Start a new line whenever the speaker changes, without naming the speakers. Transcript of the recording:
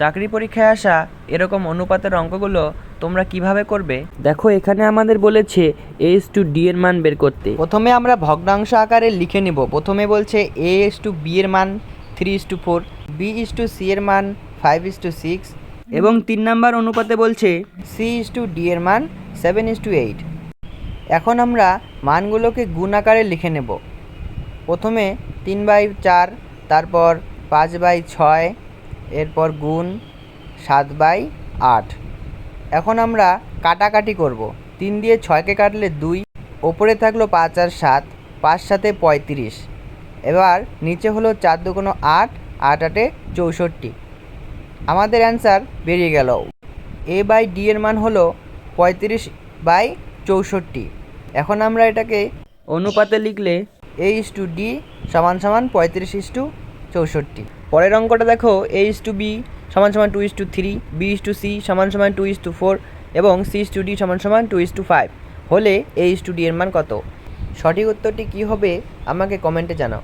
চাকরি পরীক্ষায় আসা এরকম অনুপাতের অঙ্কগুলো তোমরা কীভাবে করবে? দেখো, এখানে আমাদের বলেছে এস টু ডি এর মান বের করতে। প্রথমে আমরা ভগ্নাংশ আকারে লিখে নিব। প্রথমে বলছে এ এস টু বি এর মান three is two four B is two C এর মান ফাইভ ইস টু সিক্স এবং তিন নাম্বার অনুপাতে বলছে সি ইস টু ডি এর মান সেভেন ইস টু এইট এখন আমরা মানগুলোকে গুণ আকারে লিখে নেব। প্রথমে তিন বাই চার, তারপর পাঁচ বাই ছয় এরপর গুণ সাত বাই আট। এখন আমরা কাটাকাটি করব। তিন দিয়ে ছয়কে কাটলে দুই, ওপরে থাকল পাঁচ আর সাত, পাঁচ সাথে পঁয়ত্রিশ। এবার নিচে হলো চার দুগুণ আট আট আটে চৌষট্টি। আমাদের অ্যান্সার বেরিয়ে গেল। এ বাই ডি এর মান হলো পঁয়ত্রিশ বাই চৌষট্টি। এখন আমরা এটাকে অনুপাতে লিখলে এ ইস টু ডি সমান সমান পঁয়ত্রিশ ইস টু চৌষট্টি। পরের অঙ্কটা দেখো এ ইস টু বি সমান সমান two is two three B is two C সমান সমান টু ইস টু ফোর এবং সি ইস টু ডি সমান সমান টু ইস টু ফাইভ হলে এ ইস টু ডি এর মান কত? সঠিক উত্তরটি কী হবে আমাকে কমেন্টে জানাও।